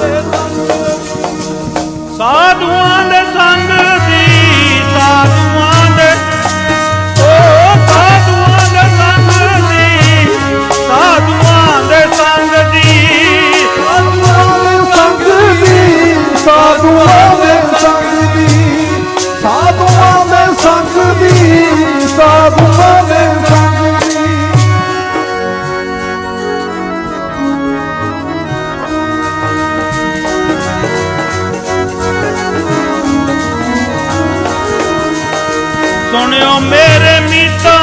ਦੇ ਸੰਗ ਸਾਧੂਆਂ ਦੇ ਸੰਗ ਦੀ ਸਾਧੂਆਂ ਦੇ, ਓ ਸਾਧੂਆਂ ਦੇ ਸੰਗ ਦੀ, ਸਾਧੂਆਂ ਦੇ ਸੰਗ ਦੀ। ਸਾਧੂਆਂ ਦੇ ਸੰਗ ਦੀ, ਸਾਧੂਆਂ ਸੁਣਿਓ ਮੇਰੇ ਮੀਤਾ